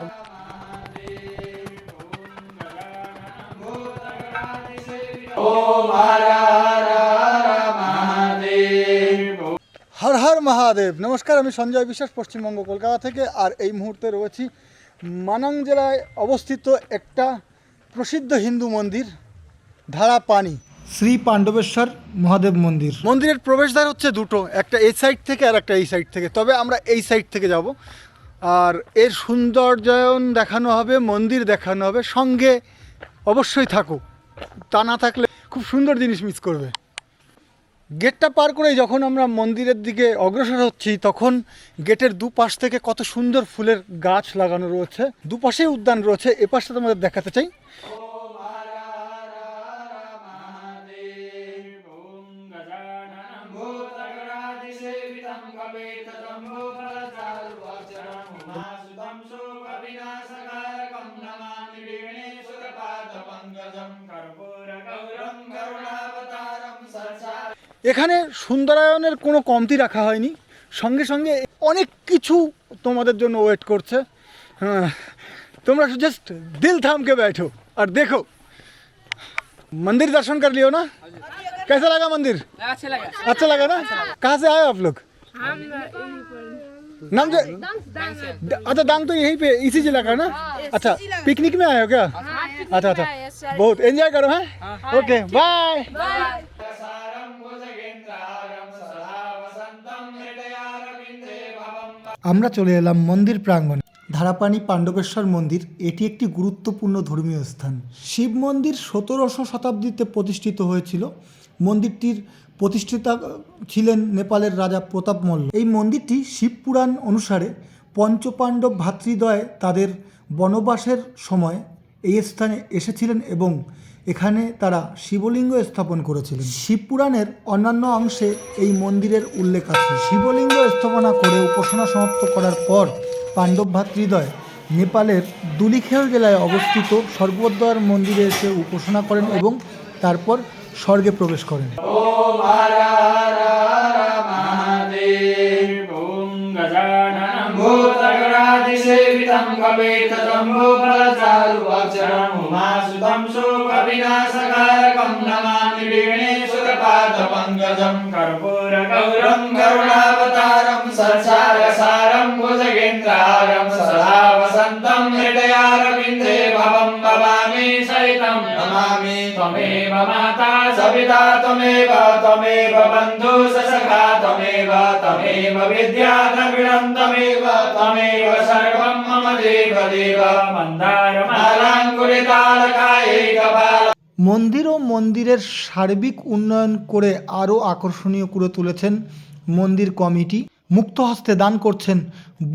হর হর মহাদেব। নমস্কার আমি সঞ্জয় বিশ্বাস পশ্চিমবঙ্গ কলকাতা থেকে আর এই মুহূর্তে রয়েছি মানাং জেলায় অবস্থিত একটা প্রসিদ্ধ হিন্দু মন্দির ধারা পানি শ্রী পাণ্ডবেশ্বর মহাদেব মন্দির। মন্দিরের প্রবেশদ্বার হচ্ছে দুটো একটা এই সাইড থেকে আর একটা এই সাইড থেকে। তবে আমরা এই সাইড থেকে যাব। আর এর সৌন্দর্যায়ন দেখানো হবে, মন্দির দেখানো হবে, সঙ্গে অবশ্যই থাকো। তা না থাকলে খুব সুন্দর জিনিস মিস করবে। গেটটা পার করে যখন আমরা মন্দিরের দিকে অগ্রসর হচ্ছি, তখন গেটের দুপাশ থেকে কত সুন্দর ফুলের গাছ লাগানো রয়েছে, দুপাশেই উদ্যান রয়েছে এ পাশটা তোমাদের দেখাতে চাই। এখানে সুন্দরায়নের কোনো কমতি রাখা হয়নি সঙ্গে সঙ্গে অনেক কিছু তোমাদের জন্য ওয়েট করছে হ্যাঁ তোমরা জাস্ট दिल थाम के बैठो और देखो मंदिर दर्शन कर लियो ना कैसा लगा मंदिर अच्छा लगा अच्छा लगा ना कहाँ से आए आप लोग हम नाम जो अच्छा दांग तो यहीं पे इसी जिला का ना अच्छा पिकनिक में आए हो क्या अच्छा अच्छा बहुत एंजॉय करो हैं ओके बाय আমরা চলে এলাম মন্দির প্রাঙ্গণে। ধারাপানি পাণ্ডবেশ্বর মন্দির, এটি একটি গুরুত্বপূর্ণ ধর্মীয় স্থান। শিব মন্দির সতেরোশো শতাব্দীতে প্রতিষ্ঠিত হয়েছিল। মন্দিরটির প্রতিষ্ঠিতা ছিলেন নেপালের রাজা প্রতাপ মল্ল। এই মন্দিরটি শিবপুরাণ অনুসারে পঞ্চপাণ্ডব ভ্রাতৃদ্বয় তাদের বনবাসের সময় এই স্থানে এসেছিলেন এবং এখানে তারা শিবলিঙ্গ স্থাপন করেছিলেন। শিবপুরাণের অন্যান্য অংশে এই মন্দিরের উল্লেখ আছে। শিবলিঙ্গ স্থাপনা করে উপাসনা সমাপ্ত করার পর পাণ্ডব ভ্রাতৃদ্বয় নেপালের দুলিখেল জেলায় অবস্থিত স্বর্গোদ্দয়ের মন্দিরে এসে উপাসনা করেন এবং তারপর স্বর্গে প্রবেশ করেন। भूतगणादिसेवितं भवेत् जम्बूफलचारुवाचरम् उमासुतं शोकविनाशकारकं नमामि विघ्नेश्वरपादपङ्कजं कर्पूरगौरं करुणावतारं संसारसारं भुजगेन्द्रहारं सदा वसन्तं हृदयारविन्दे भवं भवामि सहितं नमामि त्वमेव माता सविता त्वमेव त्वमेव बन्धु सखा त्वमेव त्वमेव विद्या द्रविणं त्वमेव त्वमेव सर्वं মন্দির ও মন্দিরের সার্বিক উন্নয়ন করে আরও আকর্ষণীয় করে তুলেছেন মন্দির কমিটি। মুক্ত হস্তে দান করছেন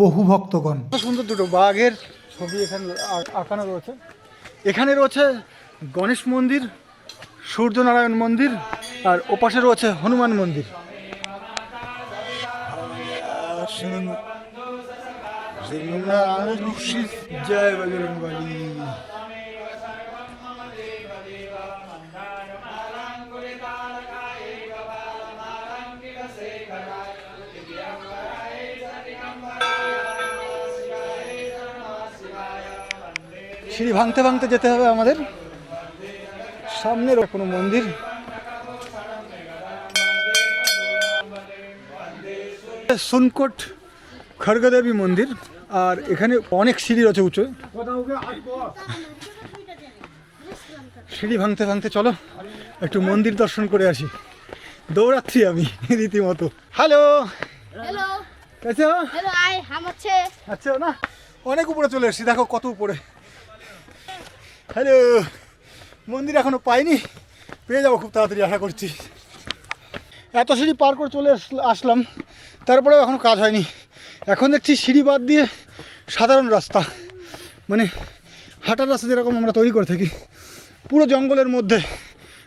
বহু ভক্তগণ। সুন্দর দুটো বাঘের ছবি এখানে আঁকানো রয়েছে। এখানে রয়েছে গণেশ মন্দির সূর্যনারায়ণ মন্দির আর ওপাশে রয়েছে হনুমান মন্দির। জয় বজরংবলী সিঁড়ি ভাঙতে ভাঙতে যেতে হবে আমাদের। সামনের কোনো মন্দির। সুনকোট খড়গদেবী মন্দির। আর এখানে অনেক সিঁড়ি রয়েছে উঁচু সিঁড়ি ভাঙতে ভাঙতে চলো একটু মন্দির দর্শন করে আসি। দৌড়াচ্ছি আমি রীতিমতো। হ্যালো আচ্ছা না অনেক উপরে চলে এসছি দেখো কত উপরে। হ্যালো মন্দির এখনও পাইনি পেয়ে যাব খুব তাড়াতাড়ি আশা করছি। এত সিঁড়ি পার করে চলে আসলাম তারপরেও এখনও কাজ হয়নি। এখন দেখছি সিঁড়ি বাদ দিয়ে সাধারণ রাস্তা। মানে হাঁটার রাস্তা যেরকম আমরা তৈরি করে থাকি, পুরো জঙ্গলের মধ্যে।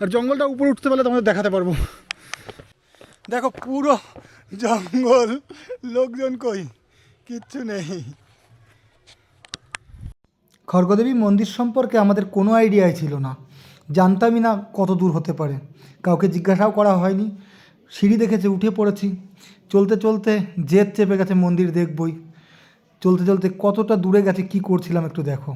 আর জঙ্গলটা উপরে উঠতে পারলে তোমাদের দেখাতে পারব। দেখো, পুরো জঙ্গল। লোকজন কই? কিচ্ছু নেই। খড়গদেবী মন্দির সম্পর্কে আমাদের কোনো আইডিয়াই ছিল না। জানতামই না কত দূর হতে পারে। কাউকে জিজ্ঞাসাও করা হয়নি। সিঁড়ি দেখেছে, উঠে পড়েছি। চলতে চলতে জেদ চেপে গেছে মন্দির দেখবই। চলতে চলতে কতটা দূরে গেছে, কি করছিলাম একটু দেখো।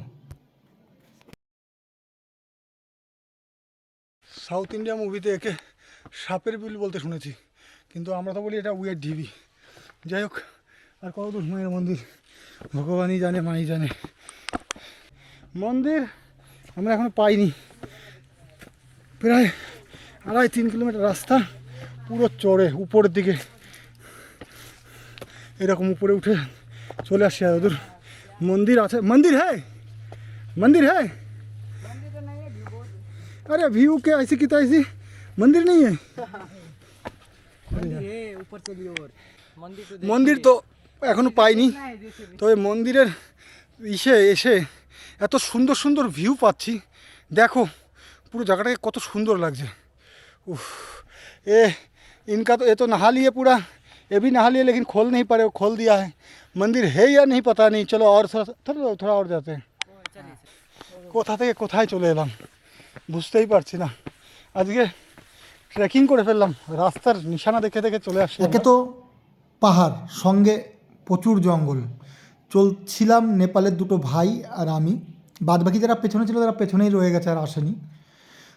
সাউথ ইন্ডিয়া মুভিতে একে সাপের বিল বলতে শুনেছি, কিন্তু আমরা তো বলি এটা উইয়ার ঢিবি যাই হোক, আর কত দূর মায়ের মন্দির? ভগবানই জানে, মাই জানে। মন্দির আমরা এখনও পাইনি। প্রায় আড়াই তিন কিলোমিটার রাস্তা, পুরো চড়ে, উপরের দিকে। এরকম উপরে উঠে চলে আসছে আর ওদের মন্দির আছে মন্দির হ্যাঁ मंदिर है अरे व्यू के ऐसे की तो ऐसी मंदिर नहीं है ऊपर चलिए और मंदिर तो মন্দির তো এখনো পাইনি তো এই মন্দিরের ইসে এসে এত সুন্দর সুন্দর ভিউ পাচ্ছি দেখো পুরো জায়গাটাকে কত সুন্দর লাগছে उफ, ए इनका तो ये तो नहा लिए पूरा ये भी नहा लिए लेकिन खोल नहीं पारे वो खोल दिया है मंदिर है या नहीं पता नहीं चलो और थोड़ा थोड़ा थोड़ा और जाते हैं কোথা থেকে কোথায় চলে এলাম বুঝতেই পারছি না আজকে ট্রেকিং করে ফেললাম রাস্তার নিশানা দেখে দেখে চলে আসছে একে তো পাহাড় সঙ্গে প্রচুর জঙ্গল চলছিলাম নেপালের দুটো ভাই আর আমি বাদবাকি যারা পেছনে ছিল তারা পেছনেই রয়ে গেছে আর আসেনি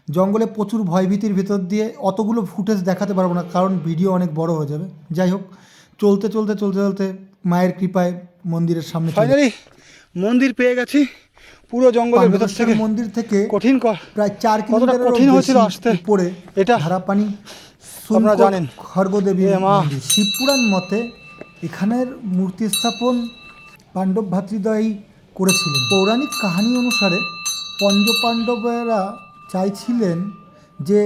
জঙ্গলে প্রচুর ভয়ভীতির ভেতর দিয়ে অতগুলো ফুটেজ দেখাতে পারব না কারণ ভিডিও অনেক বড় হয়ে যাবে। যাই হোক চলতে চলতে চলতে চলতে মায়ের কৃপায় মন্দিরের সামনে ফাইনালি মন্দির পেয়ে গেছি। পুরো জঙ্গলের ভেতর থেকে মন্দির থেকে কঠিন প্রায় চার কিলোমিটার কঠিন হয়েছিল আসতে? উপরে এটা ধারাপানি আপনারা জানেন। খর্গদেবী মন্দির। শিবপুরাণ মতে এখানের মূর্তি স্থাপন পাণ্ডব ভ্রাতৃদ্বয়ই করেছিলেন। পৌরাণিক কাহিনী অনুসারে পঞ্চপাণ্ডবেরা চাইছিলেন যে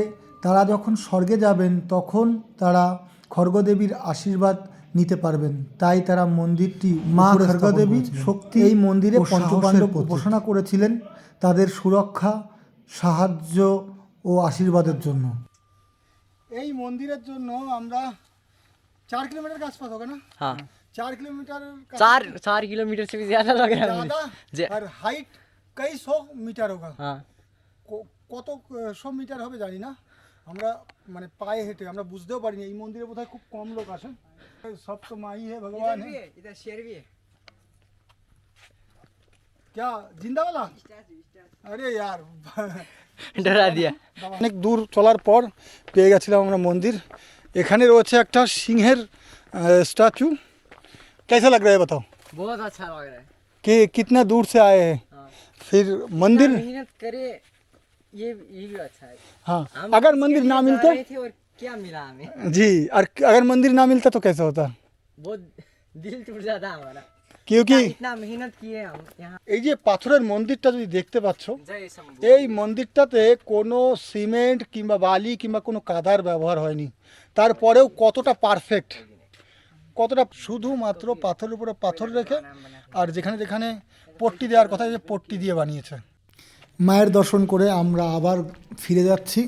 তারা যখন স্বর্গে যাবেন তখন তারা খর্গদেবীর আশীর্বাদ নিতে পারবেন তাই তারা মন্দিরটি মা খর্গদেবী শক্তি এই মন্দিরে পঞ্চপাণ্ডব উপাসনা করেছিলেন তাদের সুরক্ষা সাহায্য ও আশীর্বাদের জন্য এই মন্দিরের জন্য আমরা চার কিলোমিটার কাছপাস হবে না हाँ चार किलोमीटर का चार चार किलोमीटर से भी ज्यादा लग रहा है ज्यादा मुझे जे- আর হাইট কই শো মিটার হোগা हाँ ক- কত আহ, শো মিটার হবে জানি না আমরা মানে পায়ে হেঁটে আমরা বুঝতেও পারিনি এই মন্দিরে বোধহয় খুব কম লোক আসে সব তো মাই হে ভগবান হে इधर शेर भी है क्या जिंदा वाला আরে यार डरा दिया অনেক দূর চলার পর পেয়ে গেছিলাম আমরা মন্দির এখানে রয়েছে একটা সিংহের স্ট্যাচু कैसा लग रहा है बताओ बहुत अच्छा लग रहा है कि कितना दूर से आए हैं हाँ फिर मंदिर मेहनत करे ये ये भी अच्छा है हाँ हम अगर इसके मंदिर लिए ना जा मिलता रहे थे और क्या मिला हमें जी और अगर मंदिर ना मिलता तो कैसा होता बहुत दिल टूट जाता हमारा क्योंकि इतना मेहनत किए हम यहाँ এই যে পাথরের মন্দিরটা যদি দেখতে পাচ্ছ जय शंभू এই মন্দিরটাতে কোনো সিমেন্ট কিংবা বালি কিংবা কোনো কাদার ব্যবহার হয়নি তারপরেও কতটা পারফেক্ট কতটা শুধুমাত্র পাথরের উপরে পাথর রেখে আর যেখানে যেখানে পট্টি দেওয়ার কথা যে পট্টি দিয়ে বানিয়েছে মায়ের দর্শন করে আমরা আবার ফিরে যাচ্ছি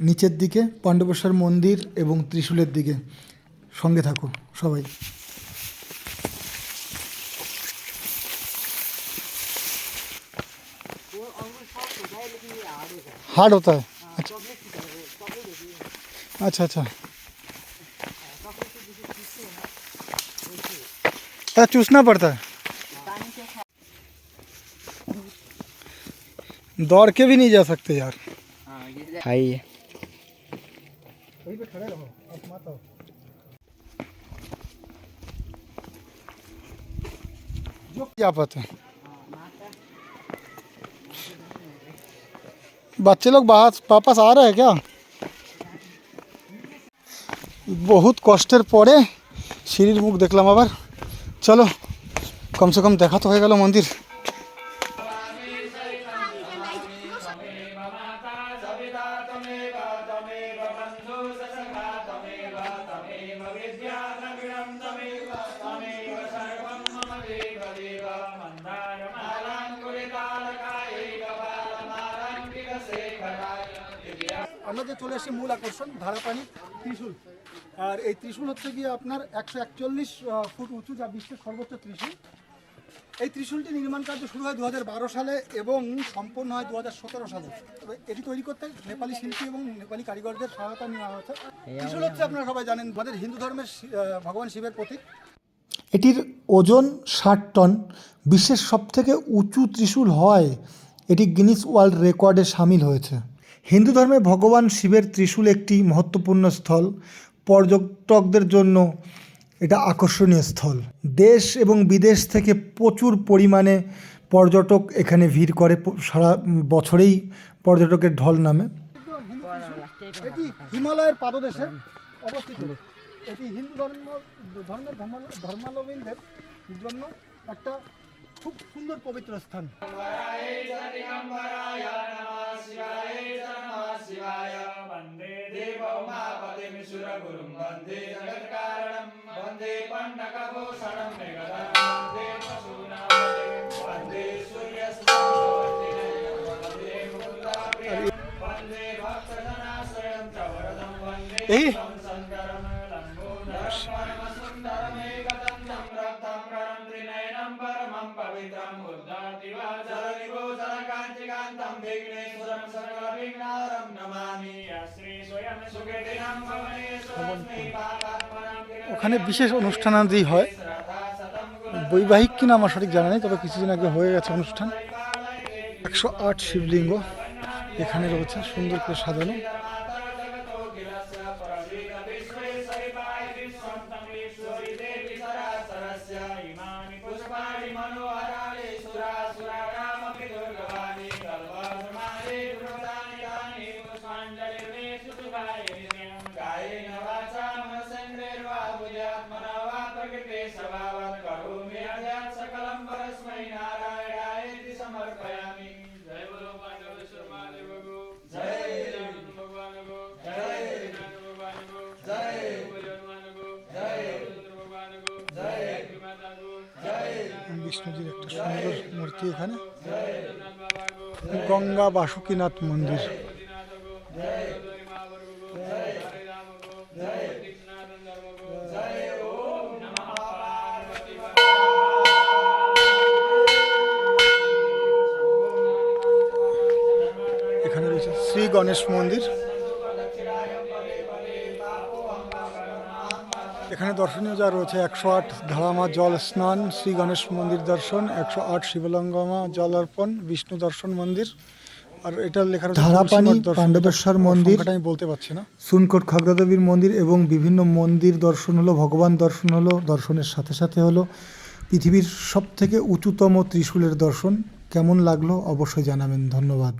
নিচের দিকে পাণ্ডবেশ্বর মন্দির এবং ত্রিশূলের দিকে সঙ্গে থাকো সবাই हार्ड होता है अच्छा अच्छा अच्छा अच्छा चूसना पड़ता है दौड़ के भी नहीं जा सकते यार खाइए वहीं पे खड़े रहो आप मत आओ जो जा पाते हैं बच्चे लोग बाहर वापस आ रहे हैं क्या বহুত কষ্টের পরে সিঁড়ির মুখ দেখলাম আবার চলো কমসে কম দেখা তো হয়ে গেল মন্দির চলে এসেছি মূল আকর্ষণ, ধারাপানি ত্রিশূল। আর এই ত্রিশূল হচ্ছে গিয়ে আপনার একশো একচল্লিশ ফুট উঁচু, যা বিশ্বের সর্বোচ্চ ত্রিশূল। এই ত্রিশূলটি নির্মাণ কার্য শুরু হয় দু হাজার বারো সালে এবং সম্পন্ন হয় দু হাজার সতেরো সালে। এটি তৈরি করতে নেপালি শিল্পী এবং নেপালি কারিগরদের সহায়তা নেওয়া হয়েছে। ত্রিশূল হচ্ছে আপনারা সবাই জানেন আমাদের হিন্দু ধর্মের ভগবান শিবের প্রতীক। এটির ওজন ষাট টন। বিশ্বের সবথেকে উঁচু ত্রিশূল হয় এটি গিনিস ওয়ার্ল্ড রেকর্ডে সামিল হয়েছে। হিন্দু ধর্মে ভগবান শিবের ত্রিশূল একটি মহত্বপূর্ণ স্থল। পর্যটকদের জন্য এটা আকর্ষণীয় স্থল। দেশ এবং বিদেশ থেকে প্রচুর পরিমাণে পর্যটক এখানে ভিড় করে। সারা বছরেই পর্যটকের ঢল নামে। এটি হিমালয়ের পাদদেশে অবস্থিত। এটি হিন্দু ধর্ম, ধর্মের ধর্মাবলম্বীদের জন্য একটা খুব সুন্দর পবিত্র স্থান। शिवाय च नमः शिवाय वन्दे देवोमापतिं सुरगुरुं वन्दे जगत्कारणं वन्दे पण्डकभूषणं मेघधरं वन्दे पशूनां पतिं वन्दे सूर्यस्तावन्तिनं वन्दे मुकुन्दाप्रियं वन्दे भक्तजनाश्रयं च वरदं वन्दे ওখানে বিশেষ অনুষ্ঠানাদি হয়। বৈবাহিক কিনা আমার সঠিক জানা নেই, তবে কিছুদিন আগে হয়ে গেছে অনুষ্ঠান। একশো আট শিবলিঙ্গ এখানে রয়েছে, সুন্দর করে সাজানো। বিষ্ণুজির একটা সুন্দর মূর্তি এখানে। গঙ্গা বাসুকীনাথ মন্দির। এখানে রয়েছে শ্রী গণেশ মন্দির। এখানে দর্শনীয় যা রয়েছে একশো আট ধারামা জল স্নান শ্রী গণেশ মন্দির দর্শন একশো আট শিবলঙ্গমা জল অর্পণ বিষ্ণু দর্শন মন্দির আর এটা লেখা ধারাপানি পাণ্ডবেশ্বর মন্দির। আমি বলতে পারছি না। সুনকোট খাগড়াদেবীর মন্দির এবং বিভিন্ন মন্দির দর্শন হলো ভগবান দর্শন হলো দর্শনের সাথে সাথে হলো। পৃথিবীর সব থেকে উঁচুতম ত্রিশূলের দর্শন কেমন লাগল অবশ্যই জানাবেন ধন্যবাদ।